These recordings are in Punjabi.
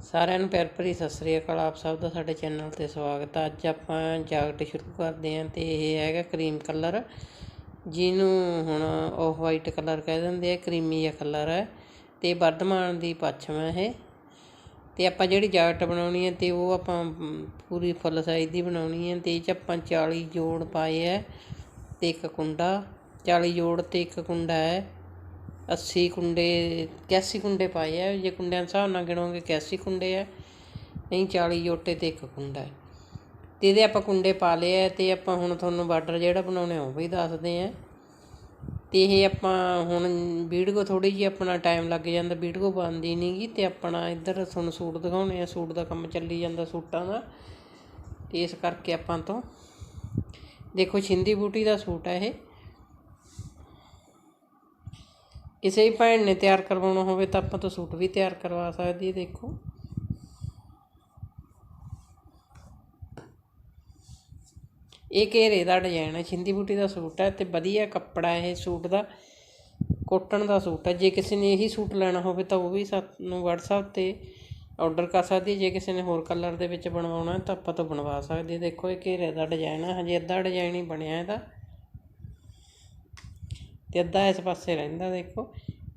ਸਾਰਿਆਂ ਨੂੰ ਪਿਆਰ ਭਰੀ ਸਤਿ ਸ੍ਰੀ ਅਕਾਲ। ਆਪ ਸਭ ਦਾ ਸਾਡੇ ਚੈਨਲ ਤੇ ਸਵਾਗਤ ਹੈ ਅੱਜ ਆਪਾਂ ਜਾਕਟ ਸ਼ੁਰੂ ਕਰਦੇ ਹਾਂ ਤੇ ਇਹ ਹੈਗਾ ਕਰੀਮ ਕਲਰ, ਜਿਹਨੂੰ ਹੁਣ ਆਫ ਵਾਈਟ ਕਲਰ ਕਹਿ ਦਿੰਦੇ ਆ, ਕਰੀਮੀ ਜਿਹਾ ਕਲਰ ਹੈ ਤੇ ਵਰਧਮਾਨ ਦੀ ਪੱਛਮ ਹੈ ਇਹ। ਤੇ ਆਪਾਂ ਜਿਹੜੀ ਜਾਕਟ ਬਣਾਉਣੀ ਹੈ ਤੇ ਉਹ ਆਪਾਂ ਪੂਰੀ ਫੁੱਲ ਸਾਈਜ਼ ਦੀ ਬਣਾਉਣੀ ਹੈ ਤੇ ਇਹ ਚ ਆਪਾਂ 40 ਜੋੜ ਪਾਏ ਹੈ ਤੇ ਇੱਕ ਕੁੰਡਾ 40 ਜੋੜ ਤੇ ਇੱਕ ਕੁੰਡਾ ਹੈ। 80 ਕੁੰਡੇ 81 ਕੁੰਡੇ ਪਾਏ ਆ। ਜੇ ਕੁੰਡਿਆਂ ਦੇ ਹਿਸਾਬ ਨਾਲ ਗਿਣੋਗੇ 81 ਕੁੰਡੇ ਆ। ਨਹੀਂ 40 ਜੋਟੇ ਤੇ ਇੱਕ ਕੁੰਡਾ ਹੈ। ਤੇ ਇਹਦੇ ਆਪਾਂ ਕੁੰਡੇ ਪਾ ਲਏ ਆ ਤੇ ਆਪਾਂ ਹੁਣ ਤੁਹਾਨੂੰ ਬਾਰਡਰ ਜਿਹੜਾ ਬਣਾਉਣੇ ਉਹ ਵੀ ਦੱਸਦੇ ਆ। ਤੇ ਇਹ ਆਪਾਂ ਹੁਣ ਵੀਡੀਓ ਥੋੜੀ ਜਿਹੀ ਆਪਣਾ ਟਾਈਮ ਲੱਗ ਜਾਂਦਾ, ਵੀਡੀਓ ਬਣਦੀ ਨਹੀਂਗੀ ਤੇ ਆਪਣਾ ਇੱਧਰ ਤੁਹਾਨੂੰ ਸੂਟ ਦਿਖਾਉਣੇ ਆ। ਸੂਟ ਦਾ ਕੰਮ ਚੱਲੀ ਜਾਂਦਾ ਸੂਟਾਂ ਦਾ। ਤੇ ਇਸ ਕਰਕੇ ਆਪਾਂ ਤੋਂ ਦੇਖੋ, ਛਿੰਦੀ ਬੂਟੀ ਦਾ ਸੂਟ ਹੈ ਇਹ। ਕਿਸੇ ਵੀ ਭੈਣ ਨੇ ਤਿਆਰ ਕਰਵਾਉਣਾ ਹੋਵੇ ਤਾਂ ਆਪਾਂ ਤੋਂ ਸੂਟ ਵੀ ਤਿਆਰ ਕਰਵਾ ਸਕਦੀ ਹੈ, ਦੇਖੋ। ਇਹ ਘੇਰੇ ਦਾ ਡਿਜ਼ਾਈਨ ਹੈ, ਛਿੰਦੀ ਬੂਟੀ ਦਾ ਸੂਟ ਹੈ ਤੇ ਵਧੀਆ ਕੱਪੜਾ ਇਹ ਸੂਟ ਦਾ, ਕੋਟਨ ਦਾ ਸੂਟ ਹੈ। ਜੇ ਕਿਸੇ ਨੇ ਇਹੀ ਸੂਟ ਲੈਣਾ ਹੋਵੇ ਤਾਂ ਉਹ ਵੀ ਸਾਨੂੰ WhatsApp ਤੇ ਆਰਡਰ ਕਰ ਸਕਦੀ ਜੇ ਕਿਸੇ ਨੇ ਹੋਰ ਕਲਰ ਦੇ ਵਿੱਚ ਬਣਵਾਉਣਾ ਤਾਂ ਆਪਾਂ ਤੋਂ ਬਣਵਾ ਸਕਦੇ ਦੇਖੋ, ਇਹ ਘੇਰੇ ਦਾ ਡਿਜ਼ਾਈਨ ਹੈ, ਹਜੇ ਅੱਧਾ ਡਿਜ਼ਾਈਨ ਹੀ ਬਣਿਆ ਇਹਦਾ। ਅਤੇ ਅੱਧਾ ਇਸ ਪਾਸੇ ਰਹਿੰਦਾ, ਦੇਖੋ।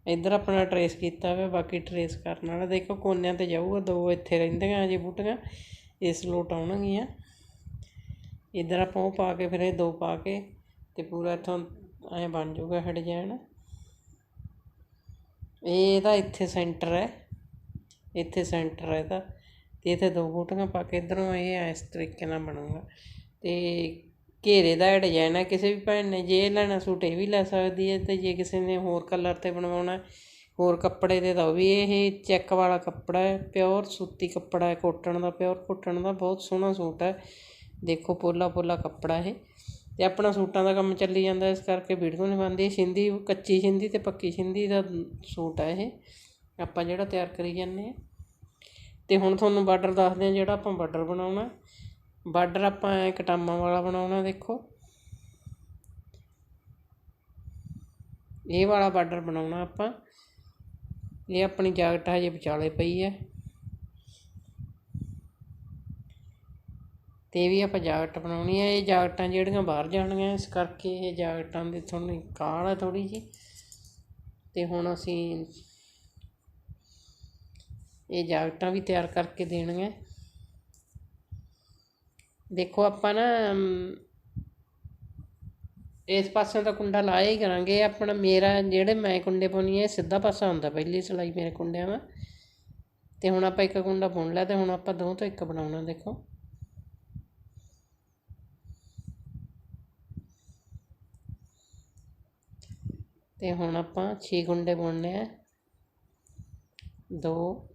ਇੱਧਰ ਆਪਣਾ ਟਰੇਸ ਕੀਤਾ ਹੋਇਆ, ਬਾਕੀ ਟਰੇਸ ਕਰਨ ਵਾਲਾ। ਦੇਖੋ, ਕੋਨਿਆਂ ਤੇ ਜਾਊਗਾ, ਦੋ ਇੱਥੇ ਰਹਿੰਦੀਆਂ ਅਜੇ ਬੂਟੀਆਂ, ਇਸ ਲੋਟ ਆਉਣਗੀਆਂ। ਇੱਧਰ ਆਪਾਂ ਉਹ ਪਾ ਕੇ ਫਿਰ ਇਹ ਦੋ ਪਾ ਕੇ ਅਤੇ ਪੂਰਾ ਇੱਥੋਂ ਐਂ ਬਣ ਜਾਊਗਾ ਇਹ ਡਿਜ਼ਾਈਨ ਇਹ ਇਹਦਾ ਇੱਥੇ ਸੈਂਟਰ ਹੈ। ਇੱਥੇ ਸੈਂਟਰ ਹੈ ਇਹਦਾ। ਅਤੇ ਇੱਥੇ ਦੋ ਬੂਟੀਆਂ ਪਾ ਕੇ ਇਧਰੋਂ ਇਹ ਇਸ ਤਰੀਕੇ ਨਾਲ ਬਣੂਗਾ। ਅਤੇ ਘੇਰੇ ਦਾ ਡਿਜ਼ਾਈਨ ਹੈ ਕਿਸੇ ਵੀ ਭੈਣ ਨੇ ਜੇ ਇਹ ਲੈਣਾ ਸੂਟ ਇਹ ਵੀ ਲੈ ਸਕਦੀ ਹੈ ਅਤੇ ਜੇ ਕਿਸੇ ਨੇ ਹੋਰ ਕਲਰ ਤੇ ਬਣਵਾਉਣਾ, ਹੋਰ ਕੱਪੜੇ 'ਤੇ ਤਾਂ ਉਹ ਵੀ ਇਹ ਚੈੱਕ ਵਾਲਾ ਕੱਪੜਾ ਹੈ ਪਿਓਰ ਸੂਤੀ ਕੱਪੜਾ ਹੈ ਕੋਟਨ ਦਾ ਪਿਓਰ ਕੋਟਨ ਦਾ ਬਹੁਤ ਸੋਹਣਾ ਸੂਟ ਹੈ। ਦੇਖੋ ਪੋਲਾ ਪੋਲਾ ਕੱਪੜਾ ਇਹ ਤੇ ਆਪਣਾ ਸੂਟਾਂ ਦਾ ਕੰਮ ਚੱਲੀ ਜਾਂਦਾ, ਇਸ ਕਰਕੇ ਵੀਡੀਓ ਨਹੀਂ ਬਣਦੀ, ਸਿੰਧੀ, ਕੱਚੀ ਸਿੰਧੀ ਤੇ ਪੱਕੀ ਸਿੰਧੀ ਦਾ ਸੂਟ ਹੈ ਇਹ। ਆਪਾਂ ਜਿਹੜਾ ਤਿਆਰ ਕਰੀ ਜਾਂਦੇ ਆ ਤੇ ਹੁਣ ਤੁਹਾਨੂੰ ਬਾਰਡਰ ਦੱਸਦੇ ਆ ਜਿਹੜਾ ਆਪਾਂ ਬਾਰਡਰ ਬਣਾਉਣਾ। ਬਾਰਡਰ ਆਪਾਂ ਐ ਕਟਾਮਾਂ ਵਾਲਾ ਬਣਾਉਣਾ, ਦੇਖੋ। ਇਹ ਵਾਲਾ ਬਾਰਡਰ ਬਣਾਉਣਾ ਆਪਾਂ। ਇਹ ਆਪਣੀ ਜਾਕਟ ਹਜੇ ਵਿਚਾਲੇ ਪਈ ਹੈ। ਤੇ ਇਹ ਵੀ ਆਪਾਂ ਜਾਕਟ ਬਣਾਉਣੀ ਹੈ। ਇਹ ਜਾਕਟਾਂ ਜਿਹੜੀਆਂ ਬਾਹਰ ਜਾਣਗੀਆਂ ਇਸ ਕਰਕੇ ਇਹ ਜਾਕਟਾਂ ਦੀ ਤੁਹਾਨੂੰ ਕਾਲ ਹੈ ਥੋੜੀ ਜੀ ਤੇ ਹੁਣ ਅਸੀਂ ਇਹ ਜਾਕਟਾਂ ਵੀ ਤਿਆਰ ਕਰਕੇ ਦੇਣੀਆਂ। ਦੇਖੋ ਆਪਾਂ ਨਾ ਇਸ ਪਾਸੇ ਦਾ ਕੁੰਡਾ ਲਾਇਆ ਹੀ ਕਰਾਂਗੇ। ਆਪਣਾ ਮੇਰਾ ਜਿਹੜੇ ਮੈਂ ਕੁੰਡੇ ਪਾਉਣੀ ਹੈ ਇਹ ਸਿੱਧਾ ਪਾਸਾ ਹੁੰਦਾ ਪਹਿਲੀ ਸਿਲਾਈ ਮੇਰੇ ਕੁੰਡਿਆਂ ਦਾ। ਤੇ ਹੁਣ ਆਪਾਂ ਇੱਕ ਕੁੰਡਾ ਬੁਣ ਲਿਆ ਤੇ ਹੁਣ ਆਪਾਂ ਦੋ ਤੋਂ ਇੱਕ ਬਣਾਉਣਾ, ਦੇਖੋ। ਤੇ ਹੁਣ ਆਪਾਂ 6 ਕੁੰਡੇ ਬੁਣਨੇ ਆ। ਦੋ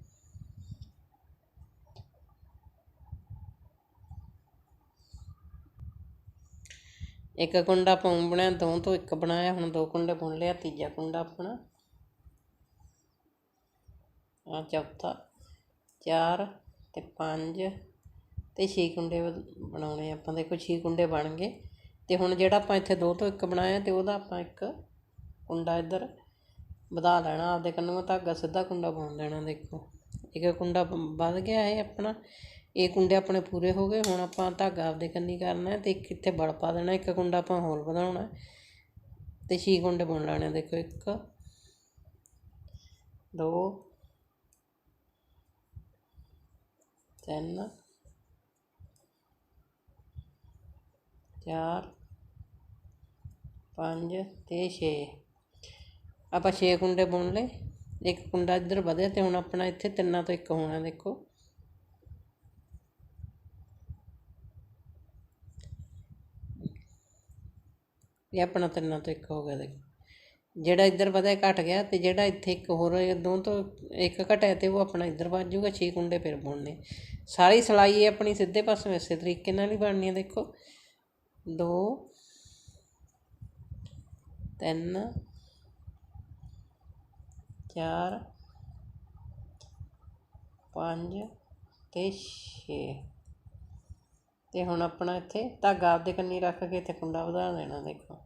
ਇੱਕ ਕੁੰਡਾ ਪਾਉਂ ਬਣਿਆ, ਦੋ ਤੋਂ ਇੱਕ ਬਣਾਇਆ, ਹੁਣ ਦੋ ਕੁੰਡੇ ਬੁਣ ਲਿਆ, ਤੀਜਾ ਕੁੰਡਾ ਆਪਣਾ। ਆ ਚੌਥਾ, ਚਾਰ ਤੇ ਪੰਜ ਤੇ ਛੇ ਕੁੰਡੇ ਬ- ਬਣਾਉਣੇ ਆਪਾਂ। ਦੇਖੋ ਛੇ ਕੁੰਡੇ ਬਣ ਗਏ। ਤੇ ਹੁਣ ਜਿਹੜਾ ਆਪਾਂ ਇੱਥੇ ਦੋ ਤੋਂ ਇੱਕ ਬਣਾਇਆ ਤੇ ਉਹਦਾ ਆਪਾਂ ਇੱਕ ਕੁੰਡਾ ਇੱਧਰ ਵਧਾ ਲੈਣਾ, ਆਪਦੇ ਕੰਨੋਂ ਧਾਗਾ ਸਿੱਧਾ ਕੁੰਡਾ ਬੁਣ ਲੈਣਾ, ਦੇਖੋ। ਇੱਕ ਕੁੰਡਾ ਬ- ਵੱਧ ਗਿਆ ਇਹ ਆਪਣਾ। ਇਹ ਕੁੰਡੇ ਆਪਣੇ ਪੂਰੇ ਹੋ ਗਏ, ਹੁਣ ਆਪਾਂ ਧਾਗਾ ਆਪਦੇ ਕੰਨੀ ਕਰਨਾ ਹੈ ਤੇ ਇੱਕ ਇੱਥੇ ਬਲ ਪਾ ਦੇਣਾ, ਇੱਕ ਕੁੰਡਾ ਆਪਾਂ ਹੋਰ ਵਧਾਉਣਾ ਹੈ ਤੇ ਛੇ ਕੁੰਡੇ ਬੁਣ ਲੈਣੇ ਦੇਖੋ ਇੱਕ, ਦੋ, ਤਿੰਨ, ਚਾਰ, ਪੰਜ ਤੇ ਛੇ। ਆਪਾਂ ਛੇ ਕੁੰਡੇ ਬੁਣ ਲਏ, ਇੱਕ ਕੁੰਡਾ ਇੱਧਰ ਵਧਿਆ ਤੇ ਹੁਣ ਆਪਣਾ ਇੱਥੇ ਤਿੰਨਾਂ ਤੋਂ ਇੱਕ ਹੋਣਾ, ਦੇਖੋ। ਇਹ ਆਪਣਾ ਤਿੰਨਾਂ ਤੋਂ ਇੱਕ ਹੋ ਗਿਆ ਦੇਖੋ। ਜਿਹੜਾ ਇੱਧਰ ਵਧਿਆ ਘਟ ਗਿਆ ਤੇ ਜਿਹੜਾ ਇੱਥੇ ਇੱਕ ਹੋਰ ਦੋ ਤੋਂ ਇੱਕ ਘਟਿਆ ਤੇ ਉਹ ਆਪਣਾ ਇੱਧਰ ਵੱਜ ਜਾਊਗਾ, ਛੇ ਕੁੰਡੇ ਫਿਰ ਬੁਣਨੇ। ਸਾਰੀ ਸਿਲਾਈ ਇਹ ਆਪਣੀ ਸਿੱਧੇ ਪਾਸੇ ਇਸੇ ਤਰੀਕੇ ਨਾਲ ਹੀ ਬਣਨੀ ਹੈ, ਦੇਖੋ। ਦੋ, ਤਿੰਨ, ਚਾਰ, ਪੰਜ ਤੇ ਛੇ। ਤੇ ਹੁਣ ਆਪਣਾ ਇੱਥੇ ਧਾਗਾ ਆਪਦੇ ਕੰਨੀ ਰੱਖ ਕੇ ਇੱਥੇ ਕੁੰਡਾ ਵਧਾ ਦੇਣਾ, ਦੇਖੋ।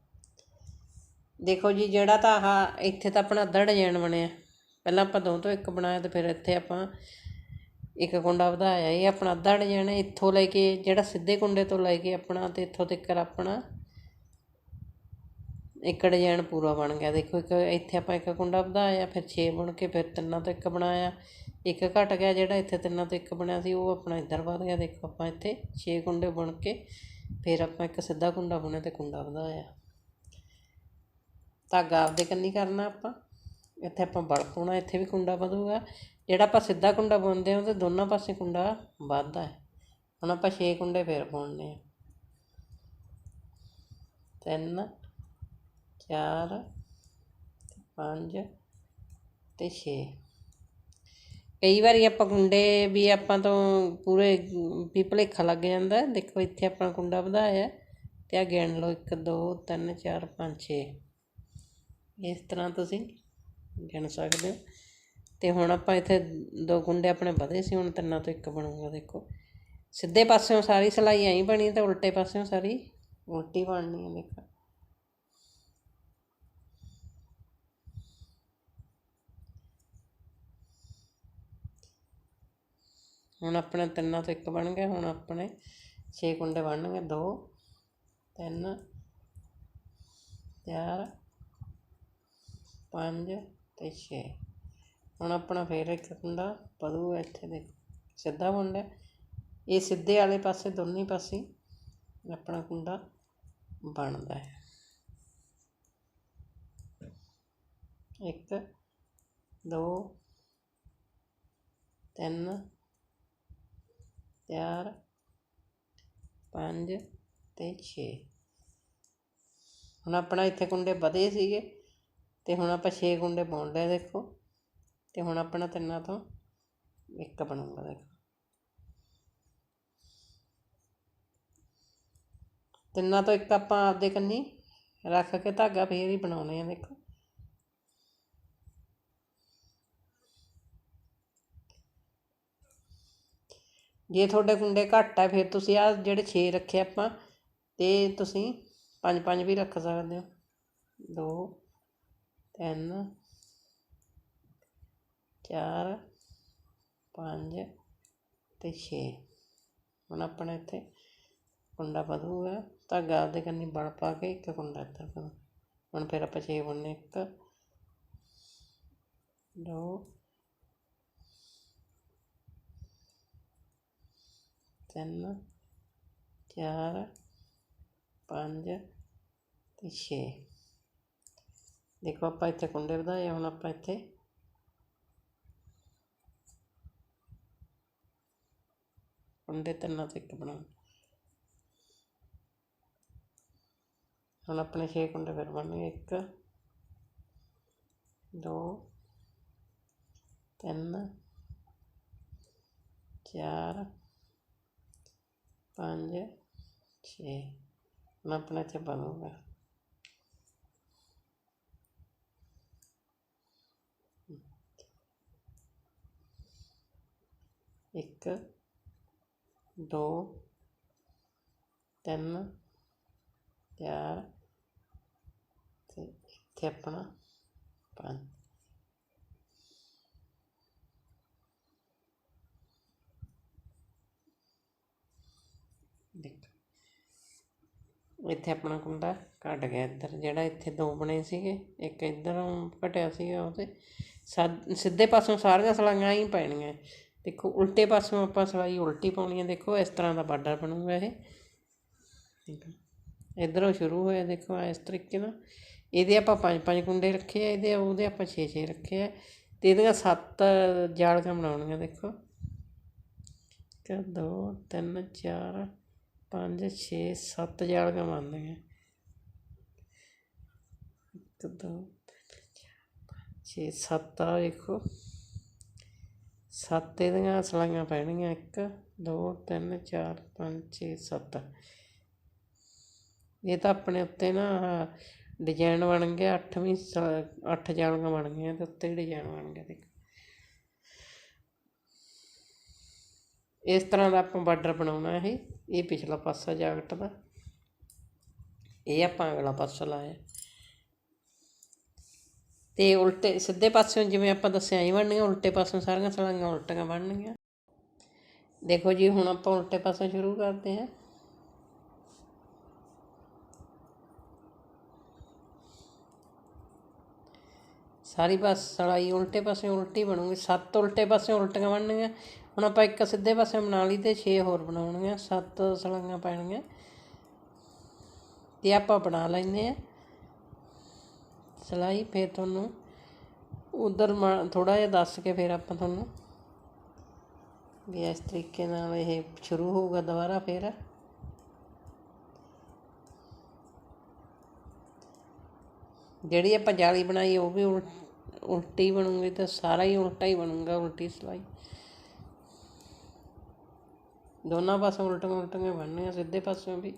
ਦੇਖੋ ਜੀ, ਜਿਹੜਾ ਤਾਂ ਆਹ ਇੱਥੇ ਤਾਂ ਆਪਣਾ ਅੱਧਾ ਡਿਜ਼ਾਈਨ ਬਣਿਆ। ਪਹਿਲਾਂ ਆਪਾਂ ਦੋ ਤੋਂ ਇੱਕ ਬਣਾਇਆ ਤੇ ਫਿਰ ਇੱਥੇ ਆਪਾਂ ਇੱਕ ਕੁੰਡਾ ਵਧਾਇਆ। ਇਹ ਆਪਣਾ ਅੱਧਾ ਡਿਜ਼ਾਈਨ ਹੈ। ਇੱਥੋਂ ਲੈ ਕੇ, ਜਿਹੜਾ ਸਿੱਧੇ ਕੁੰਡੇ ਤੋਂ ਲੈ ਕੇ ਆਪਣਾ ਤੇ ਇੱਥੋਂ ਤੱਕ ਆਪਣਾ ਇੱਕ ਡਿਜ਼ਾਈਨ ਪੂਰਾ ਬਣ ਗਿਆ। ਦੇਖੋ, ਇੱਕ ਇੱਥੇ ਆਪਾਂ ਇੱਕ ਕੁੰਡਾ ਵਧਾਇਆ, ਫਿਰ 6 ਬੁਣ ਕੇ ਫਿਰ ਤਿੰਨਾਂ ਤੋਂ ਇੱਕ ਬਣਾਇਆ। ਇੱਕ ਘਟ ਗਿਆ ਜਿਹੜਾ ਇੱਥੇ ਤਿੰਨਾਂ ਤੋਂ ਇੱਕ ਬਣਿਆ ਸੀ, ਉਹ ਆਪਣਾ ਇੱਧਰ ਵਧ ਗਿਆ। ਦੇਖੋ ਆਪਾਂ ਇੱਥੇ 6 ਕੁੰਡੇ ਬੁਣ ਕੇ ਫਿਰ ਆਪਾਂ ਇੱਕ ਸਿੱਧਾ ਕੁੰਡਾ ਬੁਣਿਆ ਤੇ ਕੁੰਡਾ ਵਧਾਇਆ। ਧਾਗਾ ਆਪਦੇ ਕੰਨੀ ਕਰਨਾ ਆਪਾਂ। ਇੱਥੇ ਆਪਾਂ ਬਲ ਪਾਉਣਾ ਇੱਥੇ ਵੀ ਕੁੰਡਾ ਵਧੂਗਾ। ਜਿਹੜਾ ਆਪਾਂ ਸਿੱਧਾ ਕੁੰਡਾ ਬੁਣਦੇ ਹਾਂ, ਉਹਦੇ ਦੋਨਾਂ ਪਾਸੇ ਕੁੰਡਾ ਵੱਧਦਾ ਹੈ। ਹੁਣ ਆਪਾਂ 6 ਕੁੰਡੇ ਫੇਰ ਬੁਣਨੇ ਆ। ਤਿੰਨ, ਚਾਰ, ਪੰਜ ਤੇ 6 ਕਈ ਵਾਰੀ ਆਪਾਂ ਕੁੰਡੇ ਵੀ ਆਪਾਂ ਤੋਂ ਪੂਰੇ ਵੀ ਭੁਲੇਖਾ ਲੱਗ ਜਾਂਦਾ। ਦੇਖੋ, ਇੱਥੇ ਆਪਣਾ ਕੁੰਡਾ ਵਧਾਇਆ ਤੇ ਆ ਗਿਣ ਲਓ 1 2 3 4 5 6 ਇਸ ਤਰ੍ਹਾਂ ਤੁਸੀਂ ਗਿਣ ਸਕਦੇ ਹੋ। ਅਤੇ ਹੁਣ ਆਪਾਂ ਇੱਥੇ ਦੋ ਕੁੰਡੇ ਆਪਣੇ ਵਧੇ ਸੀ, ਹੁਣ ਤਿੰਨਾਂ ਤੋਂ ਇੱਕ ਬਣੂਗਾ, ਦੇਖੋ। ਸਿੱਧੇ ਪਾਸਿਓਂ ਸਾਰੀ ਸਿਲਾਈ ਐਂ ਬਣੀ ਤੇ ਉਲਟੇ ਪਾਸਿਓਂ ਸਾਰੀ ਉਲਟੀ ਬਣਨੀ ਹੈ, ਦੇਖੋ। ਹੁਣ ਆਪਣੇ ਤਿੰਨਾਂ ਤੋਂ ਇੱਕ ਬਣ ਗਏ, ਹੁਣ ਆਪਣੇ 6 ਕੁੰਡੇ ਬਣਨਗੇ 2 3 4 ਪੰਜ ਅਤੇ ਛੇ। ਹੁਣ ਆਪਣਾ ਫਿਰ ਇੱਕ ਕੁੰਡਾ ਵਧੂਗਾ ਇੱਥੇ ਦੇਖੋ ਸਿੱਧਾ ਕੁੰਡਾ ਇਹ ਸਿੱਧੇ ਵਾਲੇ ਪਾਸੇ, ਦੋਨੇ ਪਾਸੇ ਆਪਣਾ ਕੁੰਡਾ ਬਣਦਾ ਹੈ। ਇੱਕ, ਦੋ, ਤਿੰਨ, ਚਾਰ, ਪੰਜ ਤੇ 6 ਹੁਣ ਆਪਣਾ ਇੱਥੇ ਕੁੰਡੇ ਵਧੇ ਸੀਗੇ। ਅਤੇ ਹੁਣ ਆਪਾਂ 6 ਕੁੰਡੇ ਪਾਉਣ ਲਏ ਦੇਖੋ। ਅਤੇ ਹੁਣ ਆਪਣਾ ਤਿੰਨਾਂ ਤੋਂ ਇੱਕ ਬਣੂਗਾ ਦੇਖੋ। ਤਿੰਨਾਂ ਤੋਂ ਇੱਕ ਆਪਾਂ ਆਪਦੇ ਕੰਨੀ ਰੱਖ ਕੇ ਧਾਗਾ ਫੇਰ ਹੀ ਬਣਾਉਣੇ ਆ ਦੇਖੋ। ਜੇ ਤੁਹਾਡੇ ਗੁੰਡੇ ਘੱਟ ਹੈ ਫਿਰ ਤੁਸੀਂ ਆ ਜਿਹੜੇ 6 ਰੱਖੇ ਆਪਾਂ, ਤੇ ਤੁਸੀਂ ਪੰਜ ਪੰਜ ਵੀ ਰੱਖ ਸਕਦੇ ਹੋ। ਦੋ ਤਿੰਨ, ਚਾਰ, ਪੰਜ ਅਤੇ ਛੇ। ਹੁਣ ਆਪਣਾ ਇੱਥੇ ਕੁੰਡਾ ਵਧੂਗਾ ਧਾਗਾ ਆਪਦੇ ਕੰਨੀ ਬਲ ਪਾ ਕੇ ਇੱਕ ਕੁੰਡਾ ਇੱਧਰ ਪਾਉਣਾ ਹੁਣ ਫਿਰ ਆਪਾਂ ਛੇ ਬੁਣਨੇ ਇੱਕ, ਦੋ, ਤਿੰਨ, ਚਾਰ, ਪੰਜ ਅਤੇ ਛੇ। ਦੇਖੋ ਆਪਾਂ ਇੱਥੇ ਕੁੰਡੇ ਵਧਾਏ ਹੁਣ ਆਪਾਂ ਇੱਥੇ ਕੁੰਡੇ ਤਿੰਨਾਂ ਤੋਂ ਇੱਕ ਬਣਾ ਹੁਣ ਆਪਣੇ 6 ਕੁੰਡੇ ਫਿਰ ਬਣਨਗੇ ਇੱਕ ਦੋ ਤਿੰਨ ਚਾਰ ਪੰਜ ਛੇ ਹੁਣ ਆਪਣਾ ਇੱਥੇ ਬਣੂਗਾ ਇੱਕ, ਦੋ, ਤਿੰਨ, ਚਾਰ, ਤੇ ਇੱਥੇ ਆਪਣਾ ਪੰਜ। ਦੇਖੋ। ਇੱਥੇ ਆਪਣਾ ਕੁੰਡਾ ਘਟ ਗਿਆ ਇੱਧਰ, ਜਿਹੜਾ ਇੱਥੇ ਦੋ ਬਣੇ ਸੀਗੇ। ਇੱਕ ਇੱਧਰੋਂ ਘਟਿਆ ਸੀਗਾ ਉਹਦੇ ਸਾ- ਸਿੱਧੇ ਪਾਸੋਂ ਸਾਰੀਆਂ ਸਲਾਈਆਂ ਹੀ ਪੈਣੀਆਂ। ਦੇਖੋ, ਉਲਟੇ ਪਾਸੋਂ ਆਪਾਂ ਸਲਾਈ ਉਲਟੀ ਪਾਉਣੀ ਹੈ, ਦੇਖੋ, ਇਸ ਤਰ੍ਹਾਂ ਦਾ ਬਾਰਡਰ ਬਣੂਗਾ ਇਹ। ਠੀਕ ਹੈ। ਇਧਰੋਂ ਸ਼ੁਰੂ ਹੋਇਆ, ਦੇਖੋ ਇਸ ਤਰੀਕੇ ਨਾਲ। ਇਹਦੇ ਆਪਾਂ ਪੰਜ ਪੰਜ ਕੁੰਡੇ ਰੱਖੇ ਆ, ਇਹਦੇ ਉਹਦੇ ਆਪਾਂ 6 6 ਰੱਖੇ ਆ। ਤੇ ਇਹਦੀਆਂ ਸੱਤ ਜਾਲੀਆਂ ਬਣਾਉਣੀਆਂ, ਦੇਖੋ। ਇੱਕ, ਦੋ, ਤਿੰਨ, ਚਾਰ, ਪੰਜ, ਛੇ, ਸੱਤ ਜਾਲੀਆਂ ਬਣਦੀਆਂ। ਇੱਕ, ਦੋ, ਤਿੰਨ, ਚਾਰ, ਪੰਜ, ਛੇ, ਸੱਤ ਆ, ਦੇਖੋ। ਸੱਤ ਇਹਦੀਆਂ ਸਲਾਈਆਂ ਪੈਣਗੀਆਂ, ਇੱਕ, ਦੋ, ਤਿੰਨ, ਚਾਰ, ਪੰਜ, ਛੇ, ਸੱਤ। ਇਹ ਤਾਂ ਆਪਣੇ ਉੱਤੇ ਨਾ ਡਿਜ਼ਾਈਨ ਬਣ ਗਿਆ ਅੱਠਵੀਂ ਅੱਠ ਜਾਲੀਆਂ ਬਣ ਗਈਆਂ ਤੇ ਉੱਤੇ ਡਿਜ਼ਾਈਨ ਬਣ ਗਿਆ ਦੇਖ। ਇਸ ਤਰ੍ਹਾਂ ਦਾ ਆਪਾਂ ਬਾਰਡਰ ਬਣਾਉਣਾ ਇਹ ਇਹ ਪਿਛਲਾ ਪਾਸਾ ਜਾਕਟ ਦਾ। ਇਹ ਆਪਾਂ ਅਗਲਾ ਪਾਸਾ ਲਾਇਆ। ਤੇ ਉਲਟੇ ਸਿੱਧੇ ਪਾਸਿਓਂ ਜਿਵੇਂ ਆਪਾਂ ਦੱਸਿਆ ਹੀ ਬਣਨੀਆਂ ਉਲਟੇ ਪਾਸਿਓਂ ਸਾਰੀਆਂ ਸਲਾਈਆਂ ਉਲਟੀਆਂ ਬਣਨਗੀਆਂ। ਦੇਖੋ ਜੀ, ਹੁਣ ਆਪਾਂ ਉਲਟੇ ਪਾਸੋਂ ਸ਼ੁਰੂ ਕਰਦੇ ਹਾਂ। ਸਾਰੀ ਬਸ ਸਲਾਈ ਉਲਟੇ ਪਾਸੇ ਉਲਟੀ ਬਣੂਗੀ। ਸੱਤ ਉਲਟੇ ਪਾਸੇ ਉਲਟੀਆਂ ਬਣਨਗੀਆਂ। ਹੁਣ ਆਪਾਂ ਇੱਕ ਸਿੱਧੇ ਪਾਸੇ ਬਣਾ ਲਈ ਤੇ 6 ਹੋਰ ਬਣਾਉਣੀਆਂ ਸੱਤ ਸਲਾਈਆਂ ਪੈਣਗੀਆਂ। ਤੇ ਆਪਾਂ ਬਣਾ ਲੈਂਦੇ ਆ ਸਿਲਾਈ ਫਿਰ ਤੁਹਾਨੂੰ ਉਧਰ ਥੋੜਾ ਜਿਹਾ ਦੱਸ ਕੇ ਫਿਰ ਆਪਾਂ ਤੁਹਾਨੂੰ ਵੀ ਇਸ ਤਰੀਕੇ ਨਾਲ ਇਹ ਸ਼ੁਰੂ ਹੋਊਗਾ ਦੁਬਾਰਾ ਫਿਰ। ਜਿਹੜੀ ਆਪਾਂ ਜਾਲੀ ਬਣਾਈ ਉਹ ਵੀ ਉਲ- ਉਲਟੀ ਬਣੂਗੀ ਤੇ ਸਾਰਾ ਹੀ ਉਲਟਾ ਹੀ ਬਣੂਗਾ, ਉਲਟੀ ਸਿਲਾਈ। ਦੋਨਾਂ ਪਾਸੇ ਉਲਟੀਆਂ ਉਲਟੀਆਂ ਬਣਨੀਆਂ, ਸਿੱਧੇ ਪਾਸਿਓਂ ਵੀ।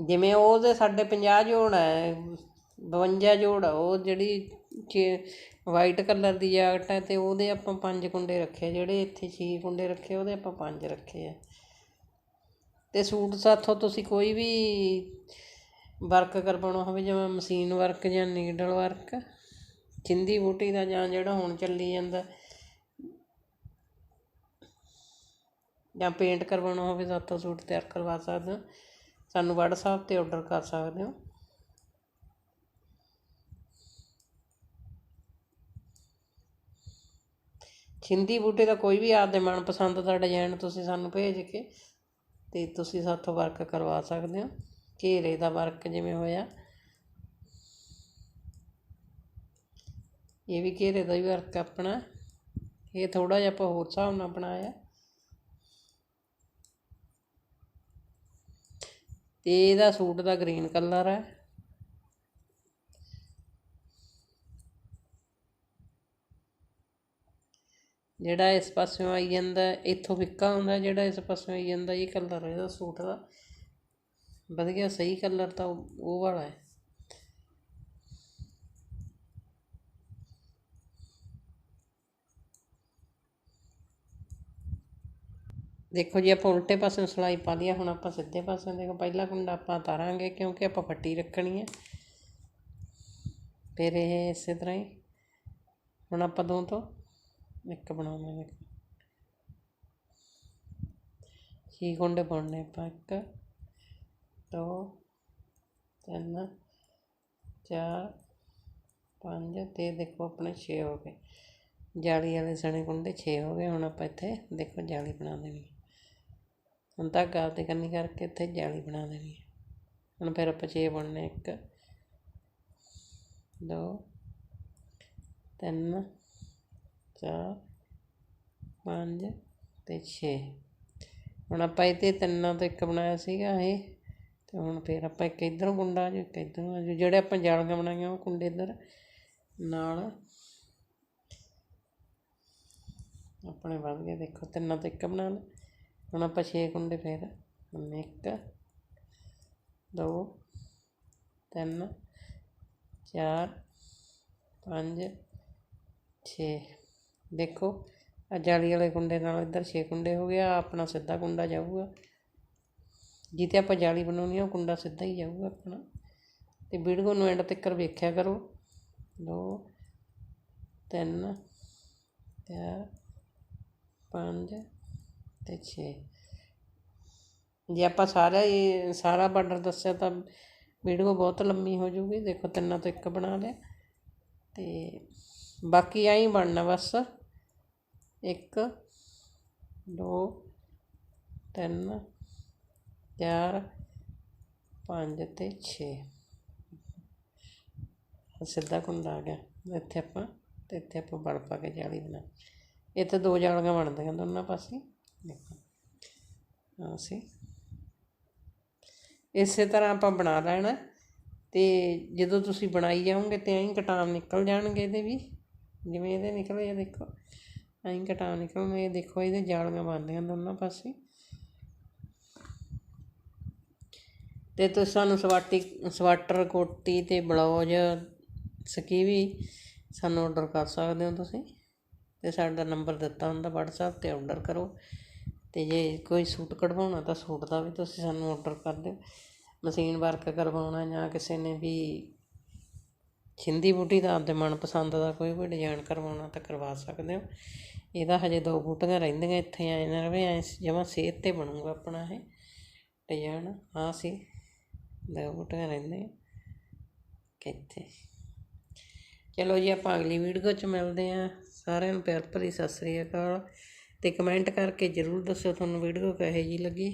ਜਿਵੇਂ ਉਹਦੇ ਸਾਡੇ 50 ਜੋੜ ਹੈ 52 ਜੋੜ ਆ, ਉਹ ਜਿਹੜੀ ਵਾਈਟ ਕਲਰ ਦੀ ਜੈਕਟ ਹੈ ਤੇ ਉਹਦੇ ਆਪਾਂ ਪੰਜ ਕੁੰਡੇ ਰੱਖੇ ਜਿਹੜੇ ਇੱਥੇ ਛੇ ਕੁੰਡੇ ਰੱਖੇ ਉਹਦੇ ਆਪਾਂ ਪੰਜ ਰੱਖੇ ਆ। ਤੇ ਸੂਟ ਸਾਥੋਂ ਤੁਸੀਂ ਕੋਈ ਵੀ ਵਰਕ ਕਰਵਾਉਣਾ ਹੋਵੇ, ਜਿਵੇਂ ਮਸ਼ੀਨ ਵਰਕ ਜਾਂ ਨੀਡਲ ਵਰਕ ਚਿੰਦੀ ਬੂਟੀ ਦਾ ਜਾਂ ਜਿਹੜਾ ਹੁਣ ਚੱਲੀ ਜਾਂਦਾ, ਜਾਂ ਪੇਂਟ ਕਰਵਾਉਣਾ ਹੋਵੇ ਤਾਂ ਸਾਥੋਂ ਸੂਟ ਤਿਆਰ ਕਰਵਾ ਸਕਦੇ ਹੋ। ਸਾਨੂੰ ਵਟਸਐਪ ਤੇ ਔਡਰ ਕਰ ਸਕਦੇ ਹੋ। ਛਿੰਦੀ ਬੂਟੇ ਦਾ ਕੋਈ ਵੀ ਆਪਦੇ ਮਨਪਸੰਦ ਦਾ ਡਿਜ਼ਾਈਨ ਤੁਸੀਂ ਸਾਨੂੰ ਭੇਜ ਕੇ ਤੇ ਤੁਸੀਂ ਸਾਥੋਂ ਵਰਕ ਕਰਵਾ ਸਕਦੇ ਹੋ। ਘੇਰੇ ਦਾ ਵਰਕ ਜਿਵੇਂ ਹੋਇਆ। ਇਹ ਵੀ ਘੇਰੇ ਦਾ ਹੀ ਵਰਕ ਆਪਣਾ। ਇਹ ਥੋੜਾ ਜਿਹਾ ਆਪਾਂ ਹੋਰ ਹਿਸਾਬ ਨਾਲ ਬਣਾਇਆ। ਇਹਦਾ ਸੂਟ ਦਾ ਗ੍ਰੀਨ ਕਲਰ ਹੈ। ਜਿਹੜਾ ਇਸ ਪਾਸਿਓਂ ਆਈ ਜਾਂਦਾ, ਇੱਥੋਂ ਫਿੱਕਾ ਹੁੰਦਾ, ਜਿਹੜਾ ਇਸ ਪਾਸਿਓਂ ਆਈ ਜਾਂਦਾ, ਇਹ ਕਲਰ ਇਹਦਾ ਸੂਟ ਦਾ। ਵਧੀਆ, ਸਹੀ ਕਲਰ ਤਾਂ ਉਹ ਉਹ ਵਾਲਾ ਹੈ। ਦੇਖੋ ਜੀ ਆਪਾਂ ਉਲਟੇ ਪਾਸੇ ਸਿਲਾਈ ਪਾ ਲਈ ਆ, ਹੁਣ ਆਪਾਂ ਸਿੱਧੇ ਪਾਸੇ ਦੇਖੋ ਪਹਿਲਾ ਕੁੰਡਾ ਆਪਾਂ ਤਾਰਾਂਗੇ ਕਿਉਂਕਿ ਆਪਾਂ ਫੱਟੀ ਰੱਖਣੀ ਹੈ ਫਿਰ ਇਹ ਇਸੇ ਤਰ੍ਹਾਂ ਹੀ ਹੁਣ ਆਪਾਂ ਦੋ ਤੋਂ ਇੱਕ ਬਣਾਉਣਾ ਦੇਖੋ ਛੇ ਕੁੰਡੇ ਪਾਉਣੇ ਆਪਾਂ? ਇੱਕ ਦੋ ਤਿੰਨ ਚਾਰ ਪੰਜ ਤੇ ਦੇਖੋ ਆਪਣੇ 6 ਹੋ ਗਏ। ਜਾਲੀ ਵਾਲੇ ਸਣੇ ਕੁੰਡੇ 6 ਹੋ ਗਏ ਹੁਣ ਆਪਾਂ ਇੱਥੇ ਦੇਖੋ ਜਾਲੀ ਬਣਾ ਦੇਣੀ ਹੁਣ ਧਾਗਾ ਆਪਦੇ ਕੰਨੀ ਕਰਕੇ ਇੱਥੇ ਜਾਲੀ ਬਣਾ ਦੇਣੀ ਹੈ। ਹੁਣ ਫਿਰ ਆਪਾਂ 6 ਬਣਨੇ ਇੱਕ, ਦੋ, ਤਿੰਨ, ਚਾਰ, ਪੰਜ ਤੇ 6 ਹੁਣ ਆਪਾਂ ਇਹਦੇ ਤਿੰਨਾਂ ਤੋਂ ਇੱਕ ਬਣਾਇਆ ਸੀਗਾ ਇਹ, ਤੇ ਹੁਣ ਫਿਰ ਆਪਾਂ ਇੱਕ ਇੱਧਰੋਂ ਕੁੰਡਾ ਆ ਜਾਊ ਇੱਕ ਇੱਧਰੋਂ ਆ ਜਾਊ ਜਿਹੜੇ ਆਪਾਂ ਜਾਲੀਆਂ ਬਣਾਈਆਂ ਉਹ ਕੁੰਡੇ ਇੱਧਰ ਨਾਲ। ਆਪਣੇ ਵੱਧ ਗਏ, ਦੇਖੋ ਤਿੰਨਾਂ ਤੋਂ ਇੱਕ ਬਣਾ ਲਏ ਹੁਣ ਆਪਾਂ 6 ਕੁੰਡੇ ਫਿਰ ਹੁਣ ਇੱਕ, ਦੋ, ਤਿੰਨ, ਚਾਰ, ਪੰਜ, ਛੇ। ਦੇਖੋ ਆ ਜਾਲੀ ਵਾਲੇ ਕੁੰਡੇ ਨਾਲ ਇੱਧਰ 6 ਕੁੰਡੇ ਹੋ ਗਿਆ ਆਪਣਾ ਸਿੱਧਾ ਕੁੰਡਾ ਜਾਊਗਾ। ਜਿੱਤੇ ਆਪਾਂ ਜਾਲੀ ਬਣਾਉਣੀ ਆ, ਉਹ ਕੁੰਡਾ ਸਿੱਧਾ ਹੀ ਜਾਊਗਾ ਆਪਣਾ। ਤੇ ਵੀਡੀਓ ਨੂੰ ਐਂਡ ਤੱਕ ਵੇਖਿਆ ਕਰੋ। ਦੋ, ਤਿੰਨ, ਚਾਰ, ਪੰਜ ਤੇ 6 ਜੇ ਆਪਾਂ ਸਾਰਾ ਹੀ, ਸਾਰਾ ਬਾਰਡਰ ਦੱਸਿਆ ਤਾਂ ਵੀਡੀਓ ਬਹੁਤ ਲੰਮੀ ਹੋ ਜੂਗੀ ਦੇਖੋ ਤਿੰਨਾਂ ਤੋਂ ਇੱਕ ਬਣਾ ਲਿਆ। ਤੇ ਬਾਕੀ ਐਂ ਹੀ ਬਣਨਾ ਬਸ। ਇੱਕ, ਦੋ, ਤਿੰਨ, ਚਾਰ, ਪੰਜ ਤੇ 6 ਸਿੱਧਾ ਕੁੰਡਾ ਆ ਗਿਆ। ਇੱਥੇ ਆਪਾਂ, ਤੇ ਇੱਥੇ ਆਪਾਂ ਬਲ ਪਾ ਕੇ ਜਾਲੀ ਬਣਾ। ਇੱਥੇ ਦੋ ਜਾਲੀਆਂ ਬਣਦੀਆਂ ਦੋਨਾਂ ਪਾਸੇ। ਦੇਖੋ। ਅਸੀਂ ਇਸੇ ਤਰ੍ਹਾਂ ਆਪਾਂ ਬਣਾ ਲੈਣਾ ਤੇ ਜਦੋਂ ਤੁਸੀਂ ਬਣਾਈ ਜਾਓਗੇ ਤੇ ਐਂ ਕਟਾਮ ਨਿਕਲ ਜਾਣਗੇ ਇਹਦੇ ਵੀ। ਜਿਵੇਂ ਇਹਦੇ ਨਿਕਲੇ ਆ ਦੇਖੋ। ਐਂ ਕਟਾ ਨਿਕਲਣੇ ਦੇਖੋ, ਇਹਦੇ ਜਾਲੀਆਂ ਬਣਦੀਆਂ ਦੋਨਾਂ ਪਾਸੇ। ਤੇ ਤੁਸੀਂ ਸਾਨੂੰ ਸਵਾਟੀ, ਸਵਾਟਰ, ਕੋਟੀ ਤੇ ਬਲਾਉਜ ਸਕੀਵੀ ਸਾਨੂੰ ਆਰਡਰ ਕਰ ਸਕਦੇ ਹੋ ਤੁਸੀਂ। ਤੇ ਸਾਡਾ ਨੰਬਰ ਦਿੱਤਾ ਹੁੰਦਾ WhatsApp ਤੇ ਆਰਡਰ ਕਰੋ। ਅਤੇ ਜੇ ਕੋਈ ਸੂਟ ਕਢਵਾਉਣਾ ਤਾਂ ਸੂਟ ਦਾ ਵੀ ਤੁਸੀਂ ਸਾਨੂੰ ਔਡਰ ਕਰ ਦਿਓ। ਮਸ਼ੀਨ ਵਰਕ ਕਰਵਾਉਣਾ ਜਾਂ ਕਿਸੇ ਨੇ ਵੀ ਛਿੰਦੀ ਬੂਟੀ ਦਾ ਆਪਦੇ ਮਨਪਸੰਦ ਦਾ ਕੋਈ ਵੀ ਡਿਜ਼ਾਇਨ ਕਰਵਾਉਣਾ ਤਾਂ ਕਰਵਾ ਸਕਦੇ ਹੋ। ਇਹਦਾ ਹਜੇ ਦੋ ਬੂਟੀਆਂ ਰਹਿੰਦੀਆਂ ਇੱਥੇ ਐ ਨਾ ਰਵੇ, ਐਂ ਜਮਾਂ ਸਿਹਤ ਤੇ ਬਣੂਗਾ ਆਪਣਾ ਇਹ ਡਿਜ਼ਾਇਨ ਹਾਂ ਸੀ, ਦੋ ਬੂਟੀਆਂ ਰਹਿੰਦੀਆਂ ਕਿੱਥੇ। ਚਲੋ ਜੀ ਆਪਾਂ ਅਗਲੀ ਵੀਡੀਓ 'ਚ ਮਿਲਦੇ ਆਂ ਸਾਰਿਆਂ ਨੂੰ ਪਿਆਰ ਭਰੀ ਸਤਿ ਸ੍ਰੀ ਅਕਾਲ। ਅਤੇ ਕਮੈਂਟ ਕਰਕੇ ਜਰੂਰ ਦੱਸੋ ਤੁਹਾਨੂੰ ਵੀਡੀਓ ਕਿਹੋ ਜਿਹੀ ਲੱਗੀ।